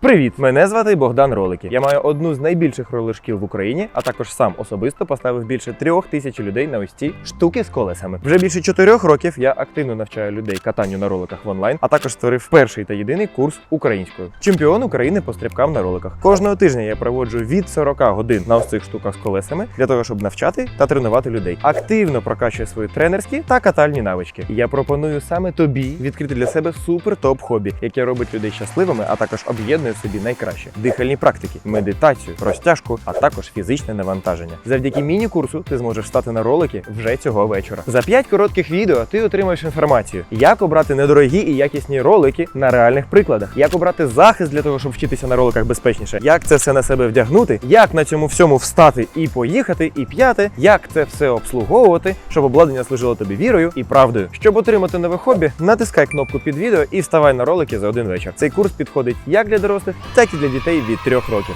Привіт! Мене звати Богдан Ролики. Я маю одну з найбільших ролер-шкіл в Україні, а також сам особисто поставив більше трьох тисяч людей на ось ці штуки з колесами. Вже більше чотирьох років я активно навчаю людей катанню на роликах в онлайн, а також створив перший та єдиний курс українською. Чемпіон України по стрибкам на роликах. Кожного тижня я проводжу від 40 годин на ось цих штуках з колесами для того, щоб навчати та тренувати людей. Активно прокачую свої тренерські та катальні навички. Я пропоную саме тобі відкрити для себе супер топ хобі, яке робить людей щасливими, а також об'єднує в собі найкраще: дихальні практики, медитацію, розтяжку, а також фізичне навантаження. Завдяки міні-курсу ти зможеш стати на ролики вже цього вечора. За 5 коротких відео ти отримаєш інформацію, як обрати недорогі і якісні ролики на реальних прикладах, як обрати захист для того, щоб вчитися на роликах безпечніше, як це все на себе вдягнути, як на цьому всьому встати і поїхати, і п'яти, як це все обслуговувати, щоб обладнання служило тобі вірою і правдою. Щоб отримати нове хобі, натискай кнопку під відео і вставай на ролики за один вечір. Цей курс підходить як для дорослих, так і для дітей від 3 років.